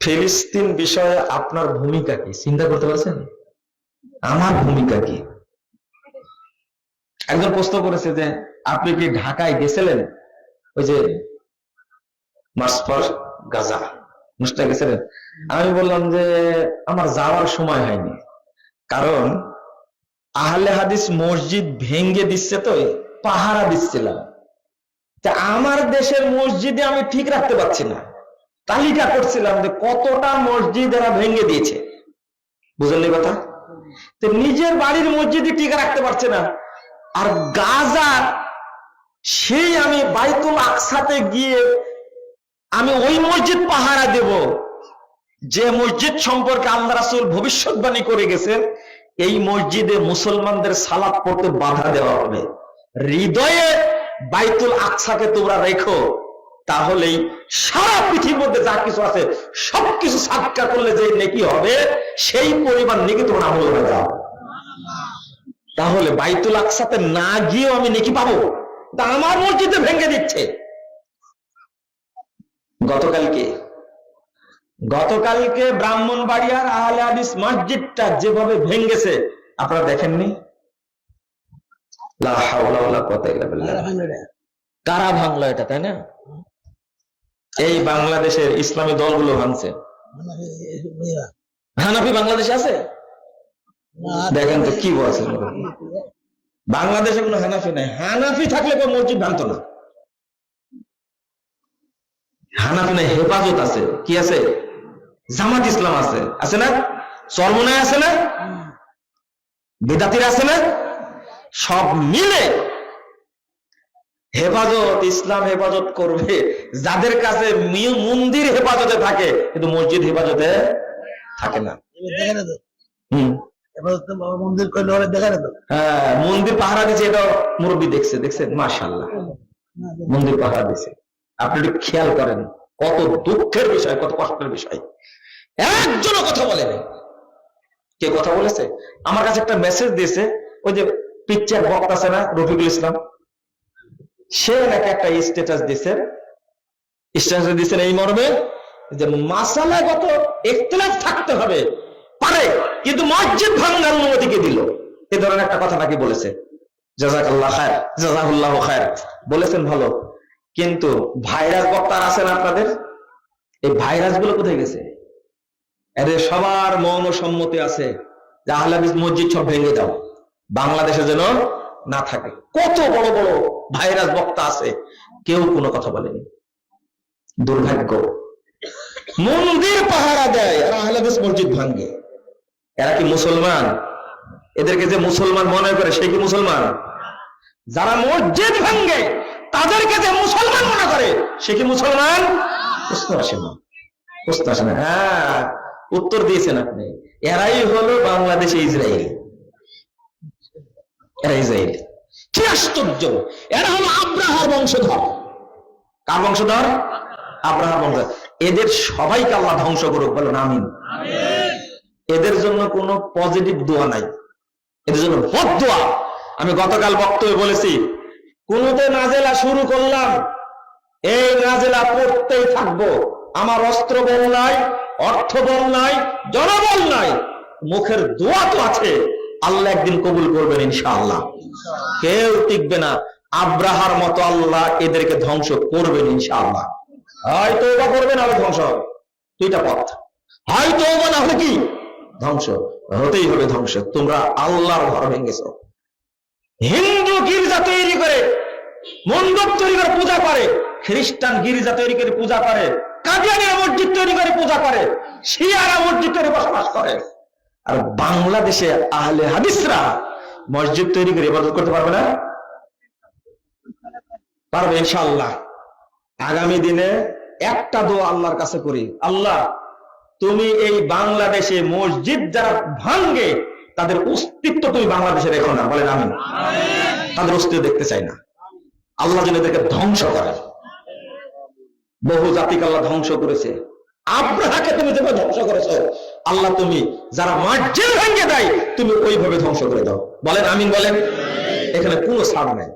ফিলিস্তিন বিষয়ে আপনার ভূমিকা কি? চিন্তা করতে পারছেন? আমার ভূমিকা কি? একজন প্রশ্ন করেছে যে, আপনি কি ঢাকায় গেছিলেন? ওই যে গাজা। অনুষ্ঠানে গেছিলেন? আমি বললাম যে, আমার যাওয়ার সময় হয়নি। কারণ, আহলে হাদিস মসজিদ ভেঙ্গে দিচ্ছে তো পাহারা দিচ্ছিলাম। তা আমার দেশের মসজিদে আমি ঠিক রাখতে পারছি না। তালিকা করছিলাম যে কতটা মসজিদ এরা ভেঙে দিয়েছে। বুঝলেন কথা? তো নিজের বাড়ির মসজিদে টিকে রাখতে পারছে না। আর গাজা, সেই আমি বাইতুল আকসাতে গিয়ে আমি ওই মসজিদ পাহারা দেব। যে মসজিদ সম্পর্কে আল্লাহ রাসূল ভবিষ্যৎবাণী করে গেছেন, এই মসজিদে মুসলমানদের সালাত পড়তে বাধা দেওয়া হবে। হৃদয়ে বাইতুল আকসাকে তোমরা রেখো। তাহলেই সারা পৃথিবীর মধ্যে যা কিছু আছে সবকিছু সাক্ষা করলে যে নেকি হবে সেই পরিমাণ নেকি তোমরা আমল করে দাও তাহলে বাইতুল আকসাতে না গিয়েও আমি নেকি পাবো তা আমার মসজিদে ভেঙে দিচ্ছে। গতকালকে গতকালকে ব্রাহ্মণবাড়িয়ার আহলে হাদিস মসজিদটা যেভাবে ভেঙ্গেছে আপনারা দেখেননি। কারা ভাঙলো এটা তাই না? এই বাংলাদেশের ইসলামী দলগুলো ভাঙছে। হানাফি বাংলাদেশে আছে? দেখেন তো কি বলছে। বাংলাদেশে কোনো হানাফি নাই। হানাফি থাকলে কোনো মসজিদ ভাঙতো না। হানাফি নাই, হেফাজত আছে। কি আছে? জামাত ইসলাম আছে। আছে না? চরমনায় আছে না? বেদাতির আছে না? সব মিলে হেফাজত ইসলাম হেফাজত করবে। যাদের কাছে মন্দির হেফাজতে থাকে কিন্তু মসজিদ হেফাজতে থাকে না। মন্দির হ্যাঁ মন্দির পাহারা দিচ্ছে এটা মুরব্বী দেখছে দেখছেন? মাশাল্লাহ মন্দির পাহারা দিচ্ছে আপনি একটু খেয়াল করেন কত দুঃখের বিষয় কত কষ্টের বিষয়। একজনও কথা বলেনি। কে কথা বলেছে? আমার কাছে একটা মেসেজ দিয়েছে ওই যে পিকচার বক্তা আছে না রফিকুল ইসলাম? সে নাকি একটা স্ট্যাটাস দিয়েছে স্ট্যাটাস দিয়েছেন এই মর্মে যে মাসালাগত ইখতিলাফ থাকতে হবে। পারে, কিন্তু মসজিদ ভাঙার অনুমতিকে দিল? এ ধরনের একটা কথা নাকি বলেছে। জাজাকাল্লাহ জাজাকুল্লাহ খায়ের। বলেছেন ভালো। কিন্তু ভাইরাস বক্তার আছেন আপনাদের? এই ভাইরাসগুলো কোথায় গেছে? এদের সবার মৌন সম্মতি আছে যে আহলে হাদিস মসজিদ সব ভেঙে দাও। বাংলাদেশে যেন না থাকে। কত বড় বড় ভাইরাস বক্তা আছে, কেউ কোনো কথা বলেনি। দুর্ভাগ্য। মন্দির পাহারা দেয় আর আহলে হাদিস মসজিদ ভাঙ্গে এরা কি মুসলমান? এদেরকে যে মুসলমান মনে করে, সে কি মুসলমান? যারা মসজিদ ভাঙ্গে তাদেরকে যে মুসলমান মনে করে, সে কি মুসলমান? প্রশ্ন আসে না। প্রশ্ন আসে না। হ্যাঁ উত্তর দিয়েছেন আপনি। এরাই হলো বাংলাদেশে ইসরায়েল। এরা ইসরায়েল। কি আশ্চর্য? এরা হলো আব্রাহার বংশধর। কার বংশধর? আব্রাহার বংশধর। এদের সবাইকে আল্লাহ ধ্বংস করুক বলেন আমিন। এদের জন্য কোনো পজিটিভ দোয়া নাই। এদের জন্য বদ দোয়া। আমি গতকাল বক্তব্যে বলেছি কোনতে নাজেলা শুরু করলাম এই নাজেলা পড়তেই থাকব। আমার অস্ত্র বল নাই অর্থ বল নাই জনবল নাই মুখের দোয়া তো আছে। আল্লাহ একদিন কবুল করবেন ইনশাআল্লাহ। কেউ টিকবে না। আব্রাহার মতো আল্লাহ এদেরকে ধ্বংস করবেন ইনশাআল্লাহ। হয়তো বা করবে না ধ্বংস হবে। দুইটা পথ। হয়তো বা না হলে কি? ধ্বংস। হতেই হবে ধ্বংস। তোমরা আল্লাহর ঘর ভেঙেছ হিন্দু গির্জা তৈরি করে মণ্ডপ তৈরি করে পূজা করে, খ্রিস্টান গির্জা তৈরি করে পূজা করে, কাদিয়ানিরা মসজিদ তৈরি করে পূজা করে, শিয়ারা মসজিদ তৈরি বসবাস করে। আর বাংলাদেশে আহলে হাদিসরা মসজিদ তৈরি করে ইবাদত করতে পারবে না? পারবে ইনশাআল্লাহ। আগামী দিনে একটা দোয়া আল্লাহর কাছে করি। আল্লাহ তুমি এই বাংলাদেশে মসজিদ যারা ভাঙ্গে তাদের অস্তিত্ব তুমি বাংলাদেশে রেখো না। বলেন আমি তাদের অস্তিত্ব দেখতে চাই না। আল্লাহ যেন এদেরকে ধ্বংস করে। বহু জাতিকে আল্লাহ ধ্বংস করেছে। আব্রাহাকে তুমি যেভাবে ধ্বংস করেছ আল্লাহ তুমি যারা মার্জিন ভেঙে দেয়, তুমি ওইভাবে ধ্বংস করে দাও। বলেন আমিন বলেন? এখানে কোনো ছাড় নাই।